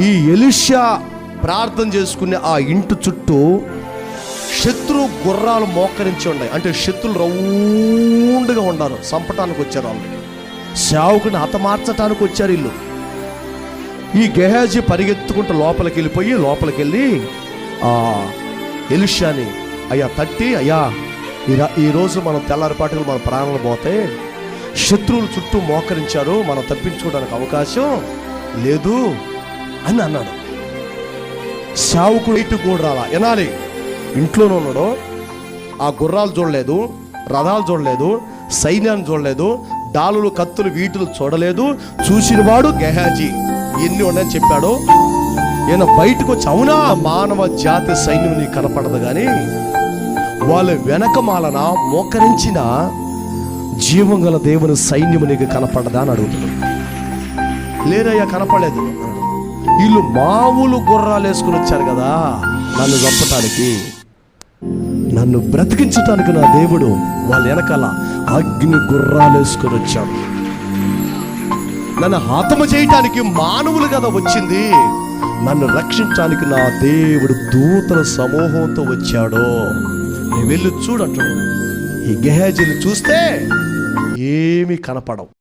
ఈ ఎలిషా ప్రార్థన చేసుకునే ఆ ఇంటి చుట్టూ శత్రు గుర్రాలు మోకరించి ఉన్నాయి. అంటే శత్రులు రౌండ్గా ఉన్నారు. చంపటానికి వచ్చారు వాళ్ళు సేవకుని హతమార్చటానికి వచ్చారు ఇల్లు ఈ గెహాజీ పరిగెత్తుకుంటూ లోపలికి వెళ్ళిపోయి లోపలికి వెళ్ళి ఆ ఎలిషాని అయ్యా తట్టి అయ్యా ఈరోజు ఈ రోజు మనం తెల్లారిపాటికి మన ప్రాణాలు పోతే శత్రువులు చుట్టూ మోకరించారు. మనం తప్పించుకోవడానికి అవకాశం లేదు. అని అన్నాడు. సావుకుడు ఇటు కూడా రాలా వినాలి ఇంట్లోనే ఉన్నాడు. ఆ గుర్రాలు చూడలేదు రథాలు చూడలేదు సైన్యాన్ని చూడలేదు డాలులు కత్తులు వీటులు చూడలేదు. చూసినవాడు గెహాజీ. ఎన్ని ఉన్నాయని చెప్పాడు? ఈయన బయటకు వచ్చి అవునా మానవ జాతి సైన్యం నీకు కనపడదు కానీ వాళ్ళ వెనక మాలన మోకరించిన జీవం గల దేవుని సైన్యము నీకు కనపడదా అని అడుగుతున్నాడు. లేరయ్యా కనపడలేదు. వీళ్ళు మామూలు గుర్రాలు వేసుకుని వచ్చారు కదా. నన్ను చంపటానికి. నన్ను బ్రతికించటానికి నా దేవుడు వాళ్ళ వెనకాల అగ్ని గుర్రాలు వేసుకొని వచ్చాడు. నన్ను హతము చేయటానికి మానవులు కదా వచ్చింది. నన్ను రక్షించడానికి నా దేవుడు దూతల సమూహంతో వచ్చాడు. నేను వెళ్ళి చూడంటాడు ఈ గెహాజీలు చూస్తే ఏమీ కనపడవు.